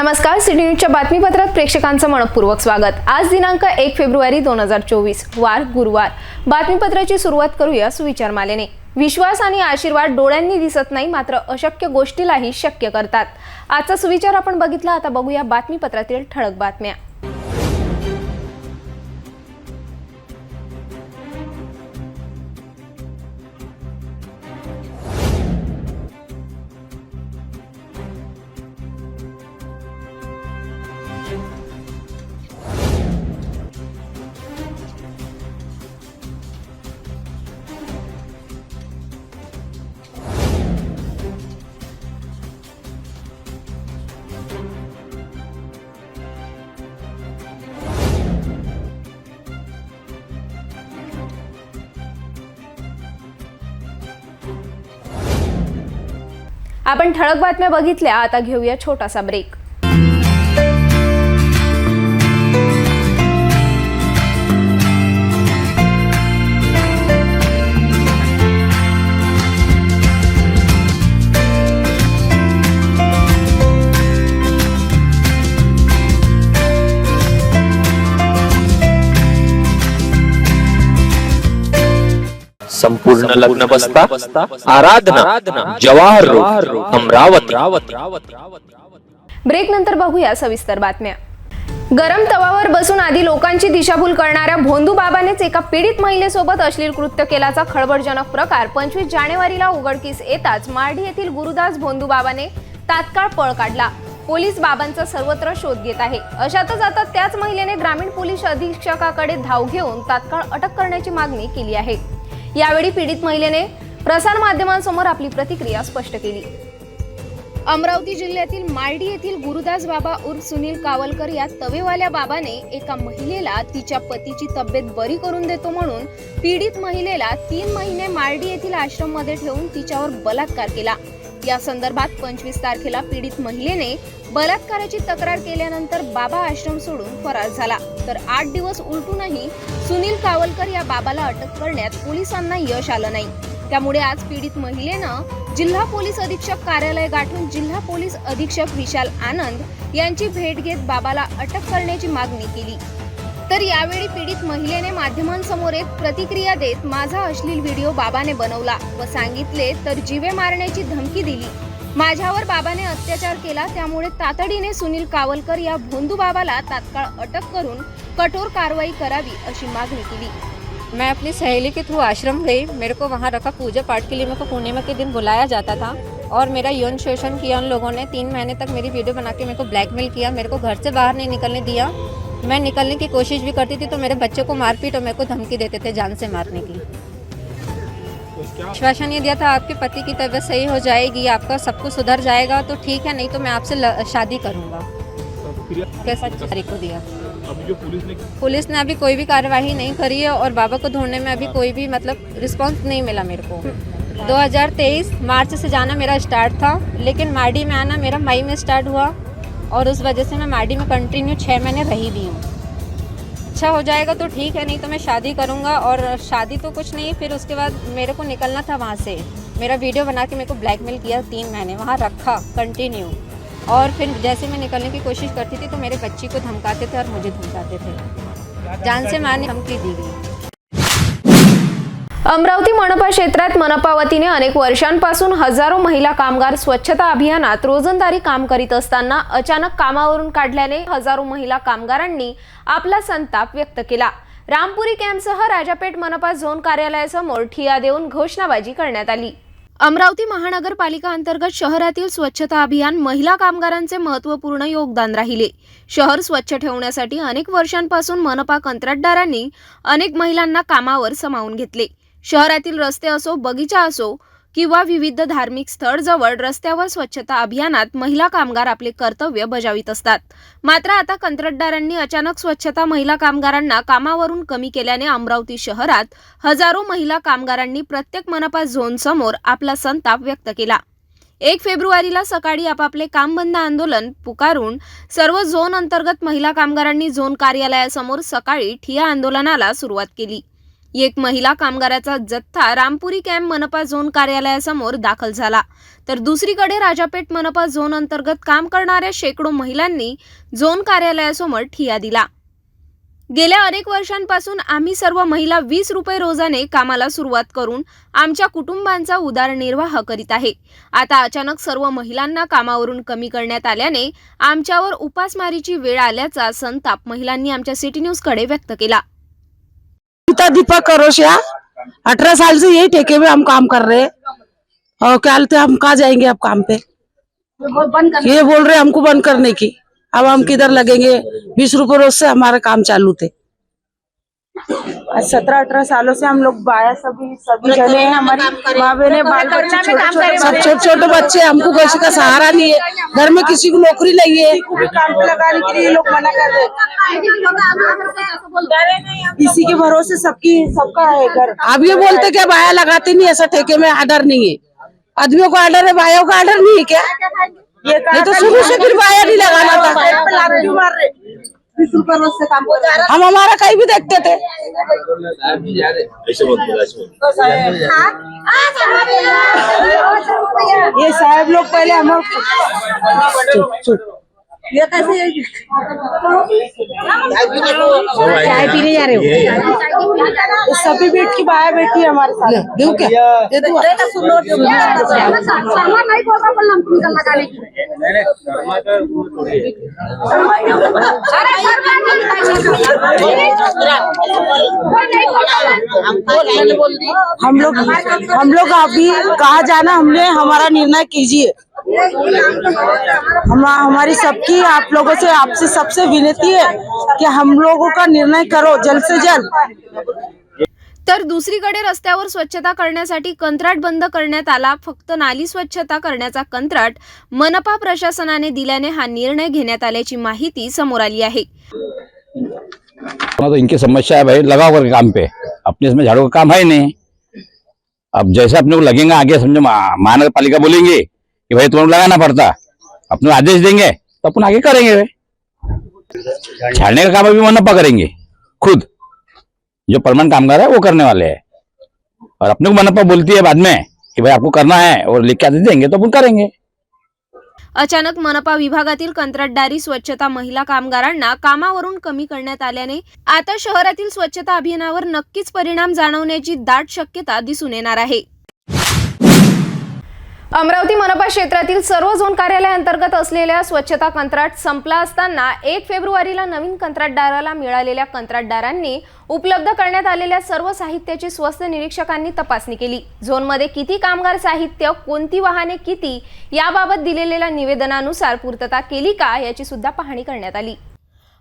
नमस्कार सिटी न्यूजच्या बातमीपत्रात प्रेक्षकांचं मनपूर्वक स्वागत. आज दिनांक एक फेब्रुवारी दोन हजार चोवीस वार गुरुवार. बातमीपत्राची सुरुवात करूया सुविचारमालेने. विश्वास आणि आशीर्वाद डोळ्यांनी दिसत नाही मात्र अशक्य गोष्टीलाही शक्य करतात. आजचा सुविचार आपण बघितला आता बघूया बातमीपत्रातील ठळक बातम्या. आपण ठळक बातम्या बघितल्या आता घेऊया छोटासा ब्रेक संपूर्ण लग्न बसता आराधना जवाहर अमरावती. ब्रेक नंतर बघूया सविस्तर बातम्या. गरम तवावर बसून आधी लोकांची दिशाभूल करणाऱ्या भोंदू बाबानेच एका पीडित महिलेसोबत अश्लील कृत्य केल्याचा खळबळजनक प्रकार. पंचवीस जानेवारीला उघडकीस येताच मार्डी येथील गुरुदास भोंदू बाबाने तात्काळ पळ काढला. पोलीस बाबांचा सर्वत्र शोध घेत आहे. अशातच आता त्याच महिलेने ग्रामीण पोलीस अधीक्षकाकडे धाव घेऊन तात्काळ अटक करण्याची मागणी केली आहे. यावेळी पीडित महिलेने प्रसार माध्यमांसमोर आपली प्रतिक्रिया स्पष्ट केली. अमरावती जिल्ह्यातील मार्डी येथील गुरुदास बाबा उर्फ सुनील कावलकर या तवेवाल्या बाबाने एका महिलेला तिच्या पतीची तब्येत बरी करून देतो म्हणून पीडित महिलेला तीन महिने मार्डी येथील आश्रममध्ये ठेवून तिच्यावर बलात्कार केला. या संदर्भात पंचवीस तारखेला पीडित महिलेने बलात्काराची तक्रार केल्यानंतर बाबा आश्रम सोडून फरार झाला. तर आठ दिवस उलटूनही सुनील कावलकर या बाबाला अटक करण्यात पोलिसांना यश आलं नाही. त्यामुळे आज पीडित महिलेनं जिल्हा पोलीस अधीक्षक कार्यालय गाठून जिल्हा पोलीस अधीक्षक विशाल आनंद यांची भेट घेत बाबाला अटक करण्याची मागणी केली. तर यावेळी पीडित महिलेने माध्यमांसमोर एक प्रतिक्रिया देत माझा अश्लील व्हिडिओ बाबाने बनवला व सांगितले तर जीवे मारण्याची धमकी दिली. माझ्यावर बाबाने अत्याचार केला, त्यामुळे तातडीने सुनील कावलकर या भोंदू बाबाला तात्काळ अटक करून कठोर कारवाई करावी अशी मागणी केली. मैं अपनी सहेली के थ्रू आश्रम गई, मेरे को वहाँ रखा पूजा पाठ के लिए, मेरे को पूर्णिमा के दिन बुलाया जाता था और मेरा यौन शोषण किया उन लोगों ने। तीन महीने तक मेरी वीडियो बना के मेरे को ब्लैकमेल किया, मेरे को घर से बाहर नहीं निकलने दिया। मैं निकलने की कोशिश भी करती थी तो मेरे बच्चे को मारपीट और मेरे को धमकी देते थे जान से मारने की। आश्वासन ये दिया था आपके पति की तबीयत सही हो जाएगी आपका सब कुछ सुधर जाएगा तो ठीक है नहीं तो मैं आपसे शादी करूँगा। कैसा तारीख को दिया? अभी जो पुलिस ने पुलिस ने अभी कोई भी कार्यवाही नहीं करी है और बाबा को ढूँढने में अभी कोई भी मतलब रिस्पांस नहीं मिला मेरे को। 2023 मार्च से जाना मेरा स्टार्ट था लेकिन माडी में आना मेरा मई में स्टार्ट हुआ और उस वजह से मैं माडी में कंटिन्यू छः महीने रही भी हूँ। अच्छा हो जाएगा तो ठीक है, नहीं तो मैं शादी करूँगा। और शादी तो कुछ नहीं, फिर उसके बाद मेरे को निकलना था वहाँ से। मेरा वीडियो बना के मेरे को ब्लैकमेल किया तीन महीने वहाँ रखा कंटिन्यू और फिर जैसे मैं निकलने की कोशिश करती थी तो मेरे बच्ची को धमकाते थे और मुझे धमकाते थे। जान से मारने धमकी दी गई। अमरावती मनपा क्षेत्रात मनपा वतीने अनेक वर्षांपासून हजारो महिला कामगार स्वच्छता अभियानात रोजंदारी काम करीत असताना अचानक कामावरून काढल्याने हजारो महिला कामगारांनी आपला संताप व्यक्त केला. रामपुरी कॅम्पसह राजापेठ मनपा झोन कार्यालयासमोर ठिया देऊन घोषणाबाजी करण्यात आली. अमरावती महानगरपालिका अंतर्गत शहरातील स्वच्छता अभियान महिला कामगारांचे महत्त्वपूर्ण योगदान राहिले. शहर स्वच्छ ठेवण्यासाठी अनेक वर्षांपासून मनपा कंत्राटदारांनी अनेक महिलांना कामावर समावून घेतले. शहरातील रस्ते असो बगीचा असो किंवा विविध धार्मिक स्थळ जवळ रस्त्यावर स्वच्छता अभियानात महिला कामगार आपले कर्तव्य बजावित असतात. मात्र आता कंत्राटदारांनी अचानक स्वच्छता महिला कामगारांना कामावरून कमी केल्याने अमरावती शहरात हजारो महिला कामगारांनी प्रत्येक मनपा झोन समोर आपला संताप व्यक्त केला. एक फेब्रुवारीला सकाळी आपापले काम बंद आंदोलन पुकारून सर्व झोन अंतर्गत महिला कामगारांनी झोन कार्यालयासमोर सकाळी ठिया आंदोलनाला सुरुवात केली. एक महिला कामगाराचा जथ्था रामपुरी कॅम्प मनपा झोन कार्यालयासमोर दाखल झाला. तर दुसरीकडे राजापेठ मनपा झोन अंतर्गत काम करणाऱ्या शेकडो महिलांनी झोन कार्यालयासमोर ठिया दिला. गेल्या अनेक वर्षांपासून आम्ही सर्व महिला वीस रुपये रोजाने कामाला सुरुवात करून आमच्या कुटुंबांचा उदारनिर्वाह करीत आहे. आता अचानक सर्व महिलांना कामावरून कमी करण्यात आल्याने आमच्यावर उपासमारीची वेळ आल्याचा संताप महिलांनी आमच्या सिटी न्यूजकडे व्यक्त केला. गीता दीपक करोशिया अठारह साल से यही ठेके में हम काम कर रहे हैं। और क्या हालत हम कहा जाएँगे अब काम पे? ये बोल रहे हमको बंद करने की। अब हम किधर लगेंगे? बीस रुपए रोज से हमारे काम चालू थे। सत्रह अठारह सालों से हम लोग बाया सभी सभी जने हैं हमारी माँ बहने बाल बच्चे छोटे छोटे छोटे छोटे बच्चे हमको किसी का सहारा नहीं है घर में किसी को नौकरी नहीं है काम पे लगाने के लिए लोग मना कर रहे इसी के भरोसे सबकी सबका है घर अब ये बोलते क्या बाया लगाते नहीं ऐसा ठेके में आर्डर नहीं है आदमियों का आर्डर है बायों का आर्डर नहीं है क्या ये तो शुरू से फिर बाया नहीं लगाना था पैर पे लात क्यों मार रहे बीस रुपए रोज से काम हो जा रहा हम हमारा कहीं भी देखते थे ये साहब लोग पहले हम ये कैसे चाय पीने जा रहे हो ये सभी बेट की बाया बेटी है हमारे साथ। देऊ क्या? ये तो शर्मा नहीं दे दूँ हम लोग हम लोग अभी कहाँ जाना हमने हमारा निर्णय कीजिए। हम हमारी सबकी आप लोगों से आपसे सबसे विनती है कि हम लोगों का निर्णय करो जल्द से जल्द। तर दुसरीकडे रस्त्यावर स्वच्छता करण्यासाठी कंत्राट बंद करण्यात आला. फक्त नाली स्वच्छता करण्याचा कंत्राट मनपा प्रशासनाने दिल्याने हा निर्णय घेण्यात आल्याची माहिती समोर आली आहे. हाँ तो इनकी समस्या है भाई. लगाओ करके काम पे. अपने इसमें झाड़ू का काम है नहीं. अब जैसे अपने को लगेगा आगे समझो मा- महानगर पालिका बोलेंगे कि भाई तुम्हें लगाना पड़ता। अपने आदेश देंगे तो अपन आगे करेंगे भाई। झाड़ने का काम अभी मनपा करेंगे खुद। जो परमानेंट कामगार है वो करने वाले है। और अपने को मनपा बोलती है बाद में कि भाई आपको करना है और लिख के आदेश देंगे तो अपन करेंगे। अचानक मनपा विभागातील कंत्राटदारी स्वच्छता महिला कामगारांना कामावरून कमी करण्यात आल्याने आता शहरातील स्वच्छता अभियानावर नक्कीच परिणाम जाणवण्याची दाट शक्यता दिसून येणार आहे. अमरावती मनपा क्षेत्रातील सर्व झोन कार्यालयाअंतर्गत असलेल्या स्वच्छता कंत्राट संपला असताना एक फेब्रुवारीला नवीन कंत्राटदाराला मिळालेल्या कंत्राटदारांनी उपलब्ध करण्यात आलेल्या सर्व साहित्याची स्वस्त निरीक्षकांनी तपासणी केली. झोनमध्ये किती कामगार साहित्य कोणती वाहने किती याबाबत दिलेल्या निवेदनानुसार पूर्तता केली का याची सुद्धा पाहणी करण्यात आली.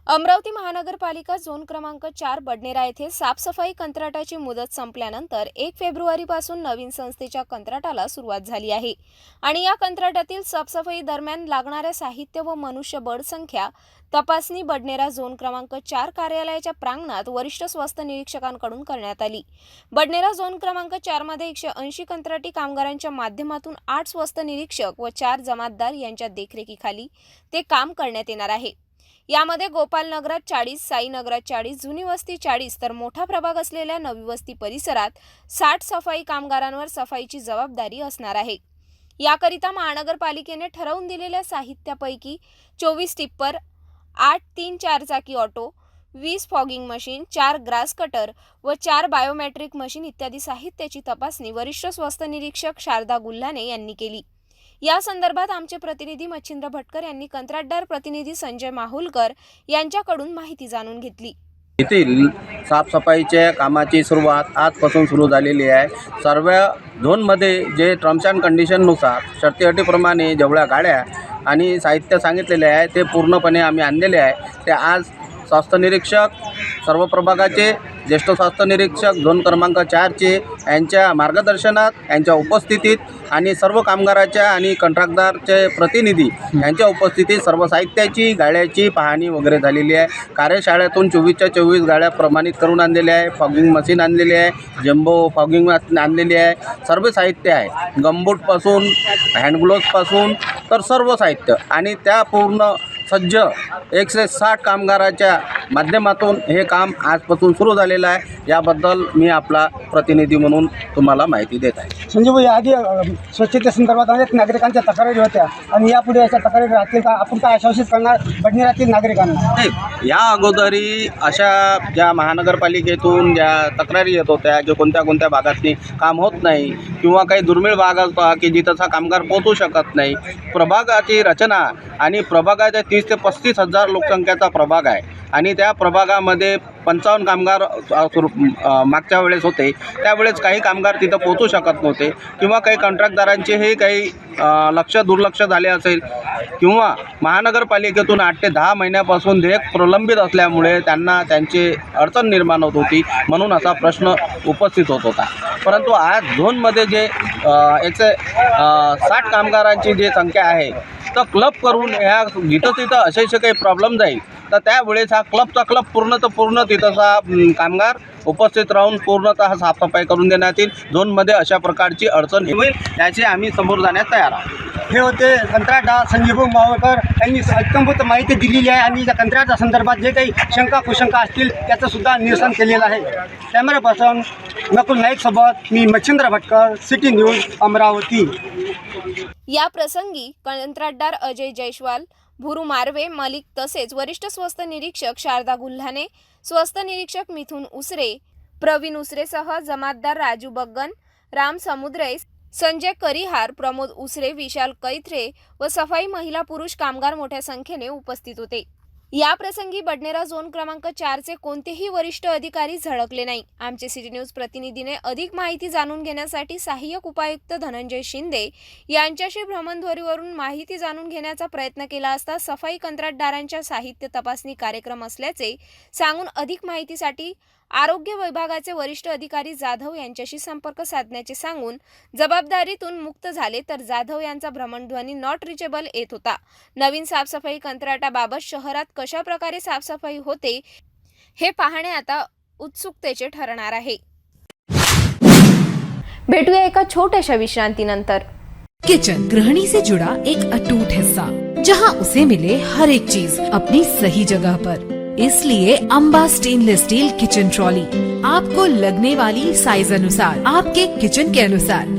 अमरावती महानगरपालिका झोन क्रमांक चार बडनेरा येथे साफसफाई कंत्राटाची मुदत संपल्यानंतर एक फेब्रुवारीपासून नवीन संस्थेच्या कंत्राटाला सुरुवात झाली आहे. आणि या कंत्राटातील साफसफाई दरम्यान लागणाऱ्या साहित्य व मनुष्यबळ संख्या तपासणी बडनेरा झोन क्रमांक चार कार्यालयाच्या प्रांगणात वरिष्ठ स्वस्त निरीक्षकांकडून करण्यात आली. बडनेरा झोन क्रमांक चारमध्ये एकशे ऐंशी कंत्राटी कामगारांच्या माध्यमातून आठ स्वस्त निरीक्षक व चार जमातदार यांच्या देखरेखीखाली ते काम करण्यात येणार आहे. यामध्ये गोपाल नगरात चाळीस साईनगरात चाळीस जुनी वस्ती चाळीस तर मोठा प्रभाग असलेल्या नवी वस्ती परिसरात साठ सफाई कामगारांवर सफाईची जबाबदारी असणार आहे. याकरिता महानगरपालिकेने ठरवून दिलेल्या साहित्यापैकी चोवीस टिप्पर आठ तीन चार चाकी ऑटो वीस फॉगिंग मशीन चार ग्रास कटर व चार बायोमॅट्रिक मशीन इत्यादी साहित्याची तपासणी वरिष्ठ स्वस्त निरीक्षक शारदा गुल्हाने यांनी केली. या संदर्भात आमचे प्रतिनिधी मच्छिंद्र भटकर यांनी कंत्राटदार प्रतिनिधी संजय माहुलकर यांच्याकडून माहिती जाणून घेतली. येथील साफसफाईच्या कामाची सुरुवात आजपासून सुरू झालेली आहे. सर्व झोनमध्ये जे टर्म्स अँड कंडिशननुसार शर्ती अटीप्रमाणे जेवढ्या गाड्या आणि साहित्य सांगितलेले आहे ते पूर्णपणे आम्ही आणलेले आहे. ते आज स्वास्थ्य निरीक्षक सर्व प्रभागाचे ज्येष्ठ स्वास्थ्य निरीक्षक झोन क्रमांक चारचे यांच्या मार्गदर्शनात यांच्या उपस्थितीत आणि सर्व कामगाराच्या आणि कंत्राटदारचे प्रतिनिधी यांच्या उपस्थितीत सर्व साहित्याची गाड्याची पाहणी वगैरे झालेली आहे. कार्यशाळेतून चोवीसच्या चोवीस गाड्या प्रमाणित करून आणलेल्या आहे. फॉगिंग मशीन आणलेली आहे. जम्बो फॉगिंग आणलेली आहे. सर्व साहित्य आहे. गमबूटपासून हँडग्लोव्सपासून तर सर्व साहित्य आणि त्या पूर्ण सज्ज एकशे साठ कामगाराच्या माध्यमातून हे काम आजपासून सुरू झालेलं आहे. याबद्दल मी आपला प्रतिनिधी म्हणून तुम्हाला माहिती देत आहे. संजीव भाई आधी स्वच्छतेसंदर्भात अनेक नागरिकांच्या तक्रारी होत्या आणि यापुढे अशा तक्रारी राहतील का? आपण काय आश्वासित करणार? बडनेरातील नागरिकांना? नाही या अगोदरी अशा ज्या महानगरपालिकेतून ज्या तक्रारी येत होत्या की कोणत्या कोणत्या भागातनी काम होत नाही किंवा काही दुर्मिळ भाग असतो की जिथंचा कामगार पोहोचू शकत नाही प्रभागाची रचना आणि प्रभागाच्या तीस ते पस्तीस हजार लोकसंख्येचा प्रभाग आहे. आणि त्या प्रभागामध्ये पंचावन्न कामगार सुरू- मागच्या वेळेस होते. त्यावेळेस काही कामगार तिथं पोहोचू शकत नव्हते. किंवा काही कंत्राटदारांचेही काही लक्ष दुर्लक्ष झाले असेल. किंवा महानगरपालिकेतून आठ ते दहा महिन्यापासून देयक प्रलंबित असल्यामुळे त्यांना त्यांचे अडचण निर्माण होत होती. म्हणून असा प्रश्न उपस्थित होत होता. परंतु आज झोनमध्ये जे याचे एकशे साठ कामगारांची जी संख्या आहे तर क्लब करून ह्या जिथं तिथं असे असे काही प्रॉब्लेम जाईल तर त्यावेळेस हा क्लबचा क्लब पूर्ण तर पूर्ण तिथंचा कामगार उपस्थित राहून पूर्णतः साफसफाई करून देण्यात येईल. झोनमध्ये अशा प्रकारची अडचण होईल याची आम्ही समोर जाण्यास तयार आहोत. हे होते कंत्राटदार संजीव मावळकर. यांनी अत्यंभूत माहिती दिलेली आहे आणि त्या कंत्राटा संदर्भात जे काही शंका कुशंका असतील त्याचं सुद्धा निरसन केलेलं आहे. कॅमेरा पर्सन नकुल नाईक सोबत मी मच्छिंद्र भटकर सिटी न्यूज अमरावती. या प्रसंगी कंत्राटदार अजय जयस्वाल भुरू मार्वे मलिक तसेच वरिष्ठ स्वस्त निरीक्षक शारदा गुल्हाने स्वस्त निरीक्षक मिथुन उसरे प्रवीण उसरेसह जमातदार राजू बग्गन राम समुद्रे संजय करिहार प्रमोद उसरे विशाल कैथरे व सफाई महिला पुरुष कामगार मोठ्या संख्येने उपस्थित होते. या प्रसंगी बडनेरा झोन क्रमांक चारचे कोणतेही वरिष्ठ अधिकारी झळकले नाही. आमचे सिटी न्यूज प्रतिनिधीने अधिक माहिती जाणून घेण्यासाठी सहाय्यक उपायुक्त धनंजय शिंदे यांच्याशी भ्रमणध्वरीवरून माहिती जाणून घेण्याचा प्रयत्न केला असता सफाई कंत्राटदारांच्या साहित्य तपासणी कार्यक्रम असल्याचे सांगून अधिक माहितीसाठी आरोग्य विभागाचे वरिष्ठ अधिकारी जाधव यांच्याशी संपर्क साधण्याचे सांगून जबाबदारीतून मुक्त झाले तर जाधव यांचा भ्रमणध्वनी नॉट रिचेबल येत होता. नवीन साफसफाई कंत्राटाबाबत शहरात कशा प्रकारे साफसफाई होते हे पाहणे आता उत्सुकतेचे ठरणार आहे. भेटूया एका छोट्याशा विश्रांतीनंतर. किचन गृहिणी से जुड़ा एक अटूट हिस्सा जहां उसे मिले हर एक चीज अपनी सही जगह पर. इसलिए Amba stainless steel kitchen trolley आपको लगने वाली साइज अनुसार आपके किचन के अनुसार।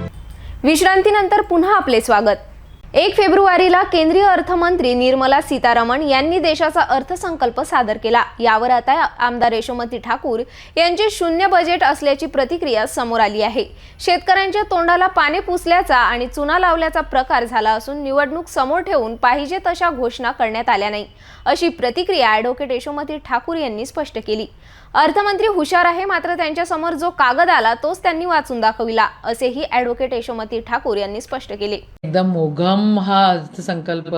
विश्रांतीनंतर पुन्हा आपले स्वागत. एक फेब्रुवारीला केंद्रीय अर्थमंत्री निर्मला सीतारामन यांनी देशाचा अर्थसंकल्प सादर केला. यावर आता आमदार यशोमती ठाकूर यांचे शून्य बजेट असल्याची प्रतिक्रिया समोर आली आहे. शेतकऱ्यांच्या तोंडाला पाने पुसल्याचा आणि चुना लावल्याचा प्रकार झाला असून निवडणूक समोर ठेवून पाहिजे तशा घोषणा करण्यात आल्या नाही अशी प्रतिक्रिया ॲडव्होकेट यशोमती ठाकूर यांनी स्पष्ट केली. अर्थमंत्री हुशार आहे मात्र त्यांच्यासमोर जो कागद आला तोच त्यांनी वाचून दाखविला असेही ॲडव्होकेट यशोमती ठाकूर यांनी स्पष्ट केले. एकदम मोघम हा अर्थसंकल्प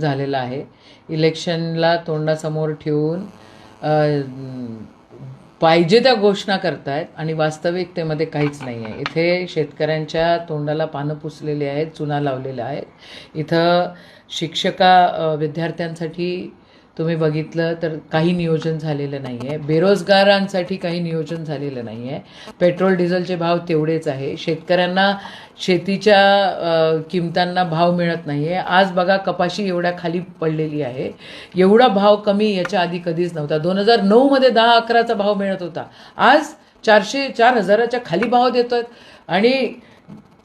झालेला आहे. इलेक्शनला तोंडासमोर ठेवून पाहिजे त्या घोषणा करतायत आणि वास्तविकतेमध्ये काहीच नाही आहे. इथे शेतकऱ्यांच्या तोंडाला पानं पुसलेली आहेत चुना लावलेल्या आहेत. इथं शिक्षका विद्यार्थ्यांसाठी तुम्ही बघितलं तर काही नियोजन झालेलं नाही आहे बेरोजगारांसाठी काही नियोजन झालेलं नाही आहे पेट्रोल डिझेलचे भाव तेवढेच आहे. शेतकऱ्यांना शेतीच्या किमतांना भाव मिळत नाही आहे आज बघा कपाशी एवढ्या खाली पडलेली आहे. एवढा भाव कमी याच्या आधी कधीच नव्हता. दोन हजार नऊमध्ये दहा अकराचा भाव मिळत होता. आज चारशे चार हजाराच्या खाली भाव देतोय. आणि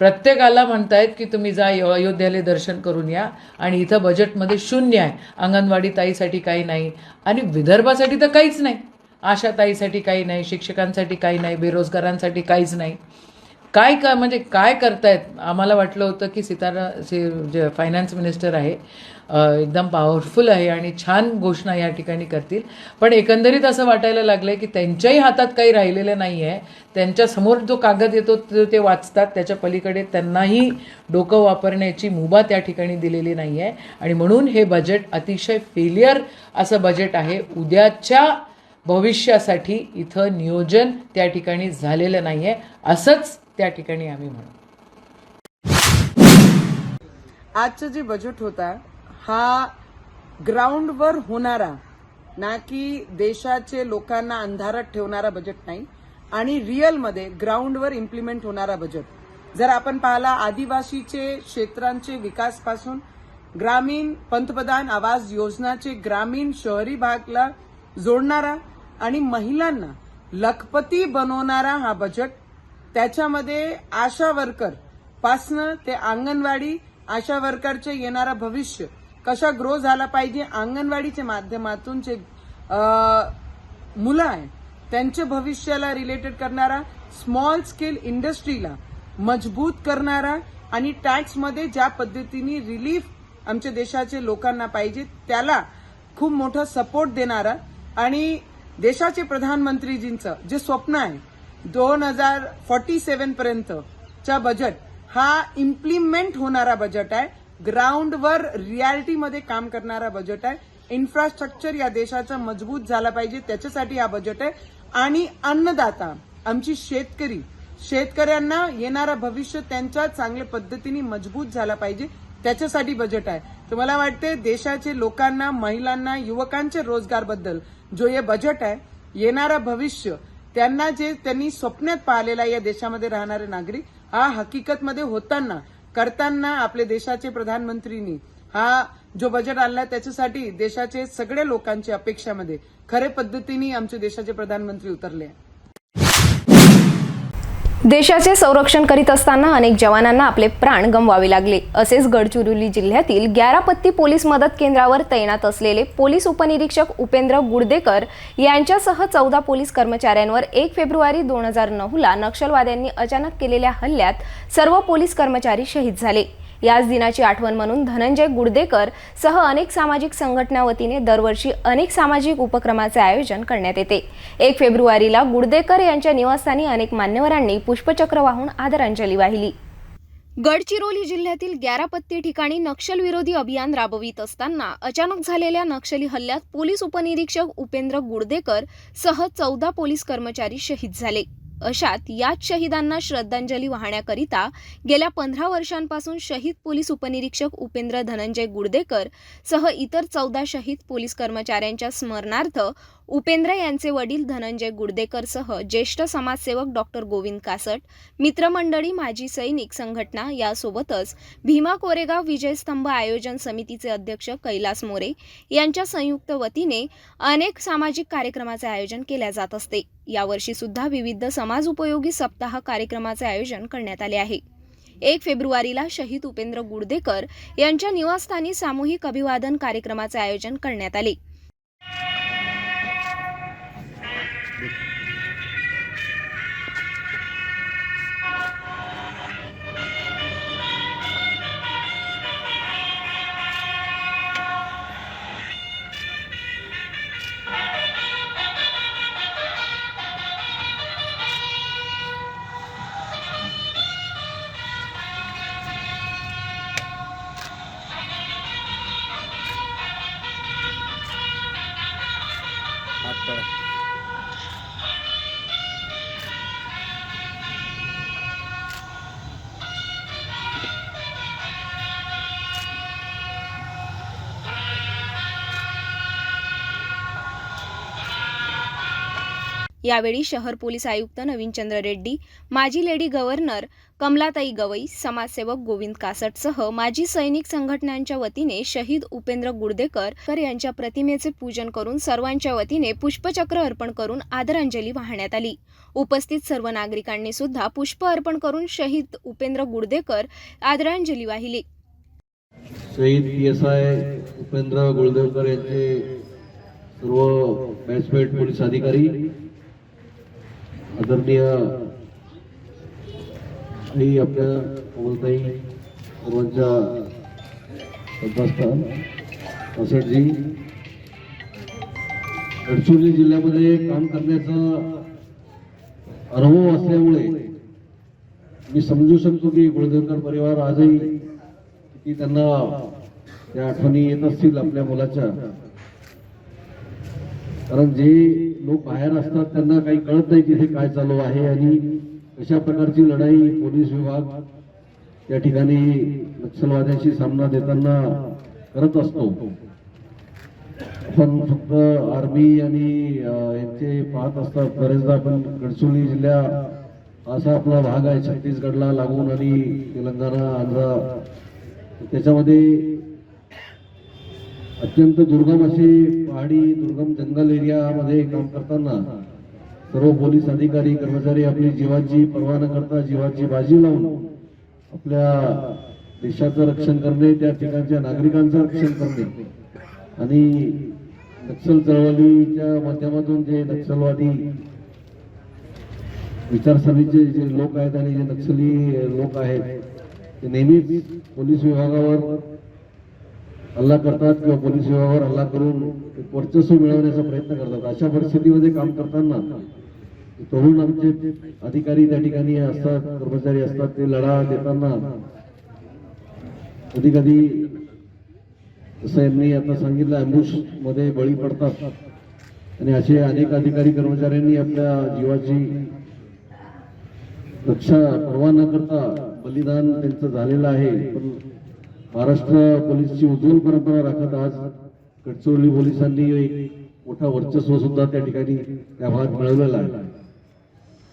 प्रत्येकाला म्हणतायत की तुम्ही जा अयोध्याला अयोध्येला दर्शन करून या. आणि इथं बजेटमध्ये शून्य आहे. अंगणवाडी ताईसाठी काही नाही. आणि विदर्भासाठी तर काहीच नाही. आशा ताईसाठी काही नाही. शिक्षकांसाठी काही नाही. बेरोजगारांसाठी काहीच नाही. काय का म्हणजे काय करतायत? आम्हाला वाटलं होतं की सीतारा सी जे फायनान्स मिनिस्टर आहे एकदम पॉवरफुल आहे आणि छान घोषणा या ठिकाणी करतील. पण एकंदरीत असं वाटायला लागलं की त्यांच्याही हातात काही राहिलेलं नाही आहे त्यांच्यासमोर जो कागद येतो ते वाचतात. त्याच्या पलीकडे त्यांनाही डोकं वापरण्याची मुभा त्या ठिकाणी दिलेली नाही आहे आणि म्हणून हे बजेट अतिशय फेलियर असं बजेट आहे. उद्याच्या भविष्यासाठी इथं नियोजन त्या ठिकाणी झालेलं नाही आहे असंच त्या ठिकाणी आम्ही म्हणू. आजचं जे बजेट होता हा ग्राउंडवर होणारा ना की देशाचे लोकांना अंधारात ठेवणारा बजेट नाही आणि रिअलमध्ये ग्राउंडवर इम्प्लिमेंट होणारा बजेट जर आपण पाहिला आदिवासीचे क्षेत्रांचे विकासपासून ग्रामीण पंतप्रधान आवास योजनाचे ग्रामीण शहरी भागला जोडणारा आणि महिलांना लखपती बनवणारा हा बजेट त्याच्यामध्ये आशा वर्कर पासनं ते अंगणवाडी आशा वर्करचे येणारा भविष्य कशा ग्रो झाला पाहिजे अंगणवाडीच्या माध्यमातून जे मुलं आहे त्यांच्या भविष्याला रिलेटेड करणारा स्मॉल स्केल इंडस्ट्रीला मजबूत करणारा आणि टॅक्समध्ये ज्या पद्धतीने रिलीफ आमच्या देशाचे लोकांना पाहिजे त्याला खूप मोठा सपोर्ट देणारा आणि देशाचे प्रधानमंत्रीजींचं जे स्वप्न आहे दोन हजार फॉर्टी सेव्हन पर्यंतचा बजेट हा इम्प्लिमेंट होणारा बजेट आहे. ग्राउंडवर रियालिटीमध्ये काम करणारा बजेट आहे. इन्फ्रास्ट्रक्चर या देशाचं मजबूत झाला पाहिजे त्याच्यासाठी हा बजेट आहे. आणि अन्नदाता आमची शेतकरी शेतकऱ्यांना येणारा भविष्य त्यांच्या चांगल्या पद्धतीने मजबूत झाला पाहिजे त्याच्यासाठी बजेट आहे. तर मला वाटते देशाचे लोकांना महिलांना युवकांच्या रोजगारबद्दल जो हे बजेट आहे येणारा भविष्य त्यांना जे त्यांनी स्वप्नात पाहिलेला या देशामध्ये राहणारे नागरिक हा हकीकतमध्ये होताना करताना आपले देशाचे प्रधानमंत्रींनी हा जो बजेट आणला त्याच्यासाठी देशाचे सगळ्या लोकांची अपेक्षामध्ये खरे पद्धतीने आमचे देशाचे प्रधानमंत्री उतरले. आहे देशाचे संरक्षण करीत असताना अनेक जवानांना आपले प्राण गमवावे लागले. असेच गडचिरोली जिल्ह्यातील ग्यारापत्ती पोलीस मदत केंद्रावर तैनात असलेले पोलीस उपनिरीक्षक उपेंद्र गुडदेकर यांच्यासह चौदा पोलीस कर्मचाऱ्यांवर एक फेब्रुवारी दोन हजार नऊला नक्षलवाद्यांनी अचानक केलेल्या हल्ल्यात सर्व पोलीस कर्मचारी शहीद झाले. याच दिनाची आठवण म्हणून धनंजय गुडदेकर सह अनेक सामाजिक संघटना वतीने दरवर्षी अनेक सामाजिक उपक्रमाचे आयोजन करण्यात येते. एक फेब्रुवारीला गुडदेकर यांच्या निवासस्थानी अनेक मान्यवरांनी पुष्पचक्र वाहून आदरांजली वाहिली. गडचिरोली जिल्ह्यातील ग्यारापत्ती ठिकाणी नक्षलविरोधी अभियान राबवित असताना अचानक झालेल्या नक्षली हल्ल्यात पोलीस उपनिरीक्षक उपेंद्र गुडदेकर सह चौदा पोलीस कर्मचारी शहीद झाले. अशात याच शहीदांना श्रद्धांजली वाहण्याकरिता गेल्या पंधरा वर्षांपासून शहीद पोलीस उपनिरीक्षक उपेंद्र धनंजय गुडदेकर सह इतर चौदा शहीद पोलीस कर्मचाऱ्यांच्या स्मरणार्थ उपेंद्र यांचे वडील धनंजय गुडदेकरसह ज्येष्ठ समाजसेवक डॉक्टर गोविंद कासट मित्रमंडळी माजी सैनिक संघटना यासोबतच भीमा कोरेगाव विजयस्तंभ आयोजन समितीचे अध्यक्ष कैलास मोरे यांच्या संयुक्त वतीने अनेक सामाजिक कार्यक्रमाचे आयोजन केल्या जात असते. यावर्षी सुद्धा विविध समाज उपयोगी सप्ताह कार्यक्रमाचे आयोजन करण्यात आले आहे. एक फेब्रुवारीला शहीद उपेंद्र गुडदेकर यांच्या निवासस्थानी सामूहिक अभिवादन कार्यक्रमाचे आयोजन करण्यात आले. यावेळी शहर पोलीस आयुक्त नवीनचंद्र रेड्डी माजी लेडी गव्हर्नर कमलाताई गवई समाजसेवक गोविंद कासटसह माजी सैनिक संघटनांच्या वतीने शहीद उपेंद्र गुडदेकर यांच्या प्रतिमेचे पूजन करून सर्वांच्या वतीने पुष्पचक्र अर्पण करून आदरांजली वाहण्यात आली. उपस्थित सर्व नागरिकांनी सुद्धा पुष्प अर्पण करून शहीद उपेंद्र गुडदेकर आदरांजली वाहिली. शहीद P S I Upendra Guldevkar यांचे सर्व बॅचमेट पोलीस अधिकारी आदरणीय आई आपल्या कोमलताई सर्वांच्या सभास्थान गडचिरोली जिल्ह्यामध्ये काम करण्याचा अनुभव असल्यामुळे मी समजू शकतो की गुळदेवकर परिवार आजही किती त्यांना त्या आठवणी येत असतील आपल्या मुलाच्या. कारण जे लोक बाहेर असतात त्यांना काही कळत नाही तिथे काय चालू आहे आणि कशा प्रकारची लढाई पोलीस विभाग त्या ठिकाणी नक्षलवाद्यांशी सामना देताना करत असतो. आपण फक्त आर्मी आणि यांचे पाहत असतात. बरेचदा आपण गडचिरोली जिल्हा असा आपला भाग आहे छत्तीसगडला लागून आणि तेलंगणा आंध्र त्याच्यामध्ये अत्यंत दुर्गम असे पहाडी दुर्गम जंगल एरियामध्ये काम करताना सर्व पोलीस अधिकारी कर्मचारी आपली जीवाची पर्वा न करता जीवाची बाजी लावून आपल्या देशाचं रक्षण करणे त्या ठिकाणच्या नागरिकांचं रक्षण करणे. आणि नक्षल चळवळीच्या माध्यमातून जे नक्षलवादी विचारसरणीचे जे लोक आहेत आणि जे नक्षली लोक आहेत ते नेहमीच पोलीस विभागावर हल्ला करतात किंवा पोलीस विभागावर हल्ला करून वर्चस्व मिळवण्याचा प्रयत्न करतात. अशा परिस्थितीमध्ये काम करताना तरुण आमचे अधिकारी त्या ठिकाणी असतात कर्मचारी असतात ते लढा देताना कधी कधी जसं यांनी आता सांगितलं अँबुशमध्ये बळी पडतात. आणि असे अनेक अधिकारी कर्मचाऱ्यांनी आपल्या जीवाची रक्षा परवा न करता बलिदान त्यांचं झालेलं आहे. पण महाराष्ट्र पोलीसची उज्ज्वल परंपरा राखत आज गडचिरोली पोलिसांनी एक मोठा वर्चस्व सुद्धा त्या ठिकाणी त्या भागात मिळवलेला आहे.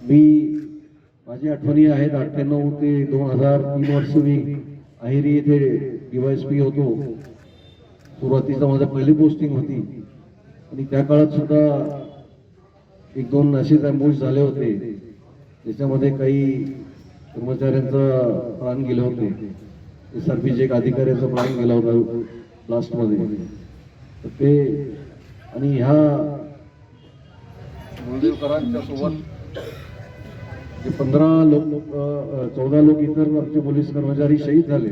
मी माझी आठवणी आहेत अठ्ठ्याण्णव ते दोन हजार तीन वर्ष मी अहेरी येथे डीवायएसपी होतो. सुरुवातीचा माझा पहिली पोस्टिंग होती. आणि त्या काळात सुद्धा एक दोन असेच अँबुश झाले होते. त्याच्यामध्ये काही कर्मचाऱ्यांचा प्राण गेले होते. एस आर पीचे एक अधिकाऱ्याचा प्राण गेला होता लास्टमध्ये तर ते आणि ह्या मुळदेवकरांच्या सोबत जे पंधरा लोक चौदा लोक इतर आमचे पोलीस कर्मचारी शहीद झाले.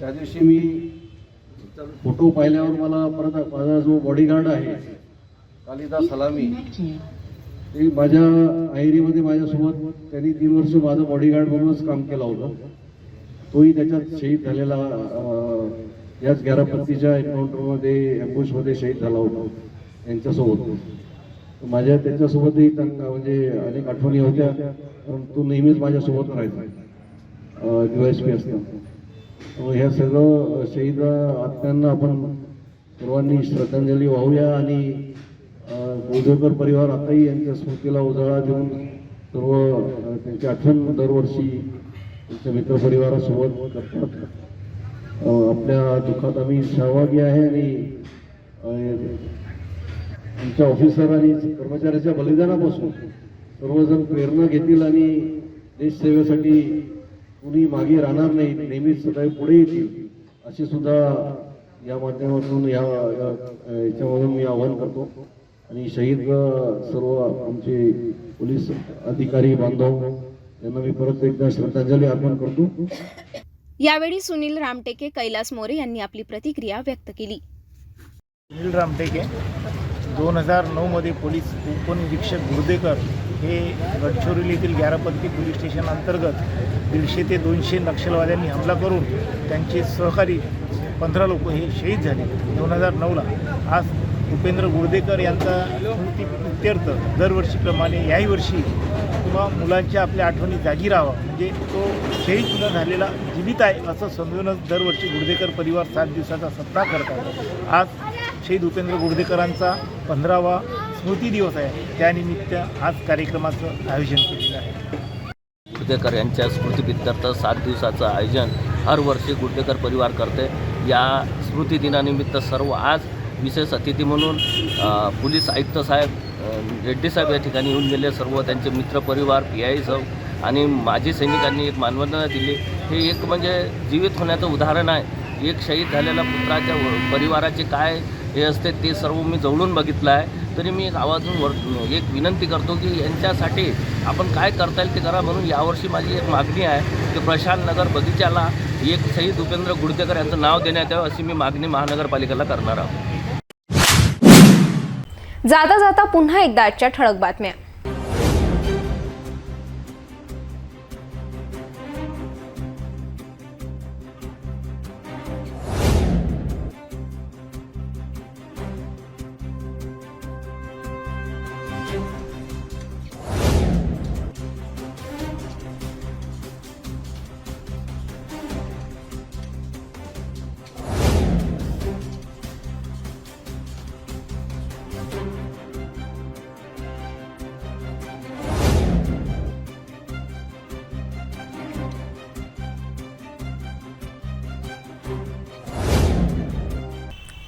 त्या दिवशी मी फोटो पाहिल्यावर मला परत माझा जो बॉडीगार्ड आहे कालिदास सलामी ते माझ्या आयरीमध्ये माझ्यासोबत त्यांनी तीन वर्ष माझं बॉडीगार्ड म्हणूनच काम केलं होतं. तोही त्याच्यात शहीद झालेला याच ग्यारापत्तीच्या एन्काउंटरमध्ये अँबुशमध्ये शहीद झाला होता यांच्यासोबत माझ्या त्याच्यासोबतही त्यांना म्हणजे अनेक आठवणी होत्या कारण तो नेहमीच माझ्यासोबत राहायचा. एस पी असताना. ह्या सगळं शहीद आत्म्यांना आपण सर्वांनी श्रद्धांजली वाहूया आणि गोजरकर परिवार आताही यांच्या स्मृतीला उजाळा देऊन सर्व त्यांची आठवण दरवर्षी तुमच्या मित्रपरिवारासोबत. करतात आपल्या दुःखात आम्ही सहभागी आहे आणि आमच्या ऑफिसर आणि कर्मचाऱ्याच्या बलिदानापासून सर्वजण प्रेरणा घेतील आणि देशसेवेसाठी कुणी मागे राहणार नाही नेहमीच सदैव पुढे येतील असे सुद्धा या माध्यमातून या याच्यामधून मी आवाहन करतो. आणि शहीद सर्व आमचे पोलीस अधिकारी बांधव यांना मी परत एकदा श्रद्धांजली अर्पण करतो. यावेळी सुनील रामटेके कैलास मोरे यांनी आपली प्रतिक्रिया व्यक्त केली. सुनील रामटेके दोन हजार नऊमध्ये पोलीस उपनिरीक्षक गुर्देकर हे गडचिरोली येथील ग्यारापत्ती पोलीस स्टेशन अंतर्गत दीडशे ते दोनशे नक्षलवाद्यांनी हमला करून त्यांचे सहकारी पंधरा लोक हे शहीद झाले. दोन हजार नऊला आज उपेंद्र गुर्देकर यांचा स्मृती प्रित्यर्थ दरवर्षीप्रमाणे याही वर्षी किंवा मुलांच्या आपल्या आठवणी जागी राहावा. म्हणजे तो शहीद न झालेला जीवित आहे असं समजूनच दरवर्षी गुडदेकर परिवार सात दिवसाचा सप्ताह करतात आज शहीद उपेंद्र गुडदेकरांचा पंधरावा स्मृती दिवस आहे. त्यानिमित्त आज कार्यक्रमाचं आयोजन केलेलं आहे. गुर्देकर यांच्या स्मृतीप्रित्यर्थ सात दिवसाचं आयोजन हर वर्षी गुर्देकर परिवार करते. या स्मृतिदिनानिमित्त सर्व आज विशेष अतिथी म्हणून पोलीस आयुक्त साहेब रेड्डी साहेब या ठिकाणी येऊन गेले. सर्व त्यांचे मित्रपरिवार पी आय साहेब आणि माजी सैनिकांनी एक मानवंदना दिली. हे एक म्हणजे जीवित होण्याचं उदाहरण आहे. एक शहीद झालेल्या पुत्राच्या व- परिवाराचे काय हे असते ते सर्व मी जवळून बघितलं आहे. तरी मी एक आवाजून वर एक विनंती करतो की यांच्यासाठी आपण काय करता येईल ते करा म्हणून यावर्षी माझी एक मागणी आहे की प्रशांत नगर बगीचाला एक शहीद उपेंद्र गुडतेकर यांचं नाव देण्यात यावं अशी मी मागणी महानगरपालिकेला करणार आहोत. जाता जाता पुन्हा एकदा आजच्या ठळक बातम्या.